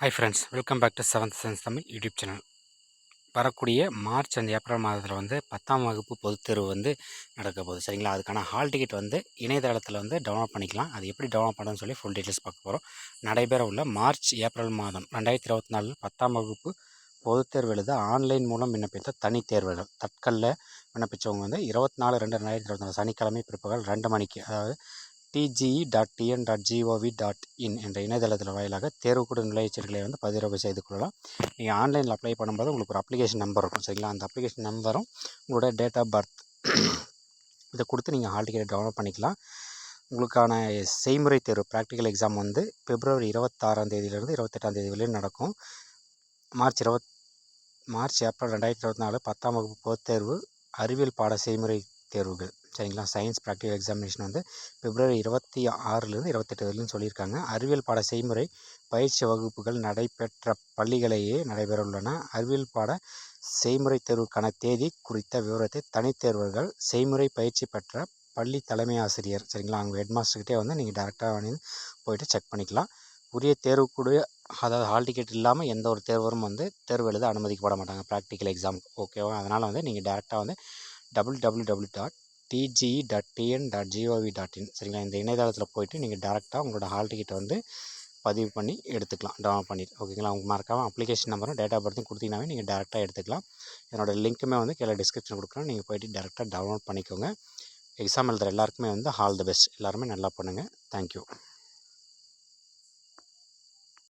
Hi friends welcome back to seventh sense Tamil YouTube channel வரக்கூடிய March and April மாதத்தில் வந்து பத்தாம் வகுப்பு பொதுத் தேர்வு வந்து நடக்க போகுது. சரிங்களா? அதுக்கான ஹால் டிக்கெட் வந்து இணையதளத்தில் வந்து டவுன்லோட் பண்ணிக்கலாம். அது எப்படி டவுன்லோட் பண்ணணும்னு சொல்லி ஃபுல் டீட்டெயில்ஸ் பார்க்க போகிறோம் நடைபெற உள்ள மார்ச் ஏப்ரல் மாதம் ரெண்டாயிரத்தி இருபத்தி நாலு பத்தாம் வகுப்பு பொதுத் தேர்வு எழுத ஆன்லைன் மூலம் விண்ணப்பித்த தனி தேர்வுகள். தட்கல்ல விண்ணப்பித்தவங்க வந்து இருபத்தி நாலு ரெண்டு ரெண்டாயிரத்தி இருபத்தி நாலு சனிக்கிழமை பிற்பகல் ரெண்டு மணிக்கு அதாவது DGE dot TN dot GOV dot in என்ற இணையதளத்தில் வாயிலாக தேர்வுக்கூட நுழைச்சீடுகளை வந்து பதிவிறக்கம் செய்து கொள்ளலாம். நீங்கள் ஆன்லைனில் அப்ளை பண்ணும்போது உங்களுக்கு ஒரு அப்ளிகேஷன் நம்பர் இருக்கும் சரிங்களா? அந்த அப்ளிகேஷன் நம்பரும் உங்களோட டேட் ஆஃப் பர்த் இதை கொடுத்து நீங்கள் ஹால் டிக்கெட் டவுன்லோட் பண்ணிக்கலாம். உங்களுக்கான செய்முறை தேர்வு ப்ராக்டிக்கல் எக்ஸாம் வந்து பிப்ரவரி இருபத்தாறாம் தேதியிலிருந்து இருபத்தெட்டாம் தேதி வரையும் நடக்கும். மார்ச் இருபத் மார்ச் ஏப்ரல் ரெண்டாயிரத்தி இருபத்தி நாலு பத்தாம் வகுப்பு பொதுத்தேர்வு அறிவியல் பாட செய்முறை தேர்வுகள். சரிங்களா? சயின்ஸ் ப்ராக்டிகல் எக்ஸாமினேஷன் வந்து பிப்ரவரி இருபத்தி ஆறுலேருந்து இருபத்தெட்டு சொல்லியிருக்காங்க. அறிவியல் பாட செய்முறை பயிற்சி வகுப்புகள் நடைபெற்ற பள்ளிகளையே நடைபெற உள்ளன அறிவியல் பாட செய்முறை தேர்வுக்கான தேதி குறித்த விவரத்தை தனித்தேர்வர்கள் செய்முறை பயிற்சி பெற்ற பள்ளி தலைமை ஆசிரியர் சரிங்களா? அவங்க ஹெட்மாஸ்டர்கிட்டே வந்து நீங்கள் டேரெக்டாக வந்து போயிட்டு செக் பண்ணிக்கலாம். உரிய தேர்வுக்குடைய அதாவது ஹால் டிக்கெட் இல்லாமல் எந்த ஒரு தேர்வரும் வந்து தேர்வு எழுத அனுமதிக்கப்பட மாட்டாங்க. ப்ராக்டிக்கல் எக்ஸாம் ஓகேவா அதனால் வந்து நீங்கள் டேரெக்டாக வந்து double double double dot DG dot TN dot GOV dot in சரிங்களா? இந்த இணையதளத்தில் போயிட்டு நீங்கள் டேரெக்டாக உங்களோட ஹால் டிக்கெட்டை வந்து பதிவு பண்ணி எடுத்துக்கலாம் டவுன்லோட் பண்ணிட்டு. ஓகேங்களா உங்களுக்கு மறக்காமல் அப்ளிகேஷன் நம்பரும் டேட் ஆஃப் பர்த்தும் கொடுத்தீங்கன்னாவே நீங்கள் டேரெக்டாக எடுத்துக்கலாம். என்னோட லிங்க்குமே வந்து கீழே டிஸ்கிரிப்ஷன் கொடுக்குறோம் நீங்கள் போய்ட்டு டேரெக்டாக டவுன்லோட் பண்ணிக்கோங்க. எக்ஸாம் எழுதுகிற எல்லாருக்குமே வந்து ஆல் த பெஸ்ட் எல்லாருமே நல்லா பண்ணுங்கள் தேங்க்யூ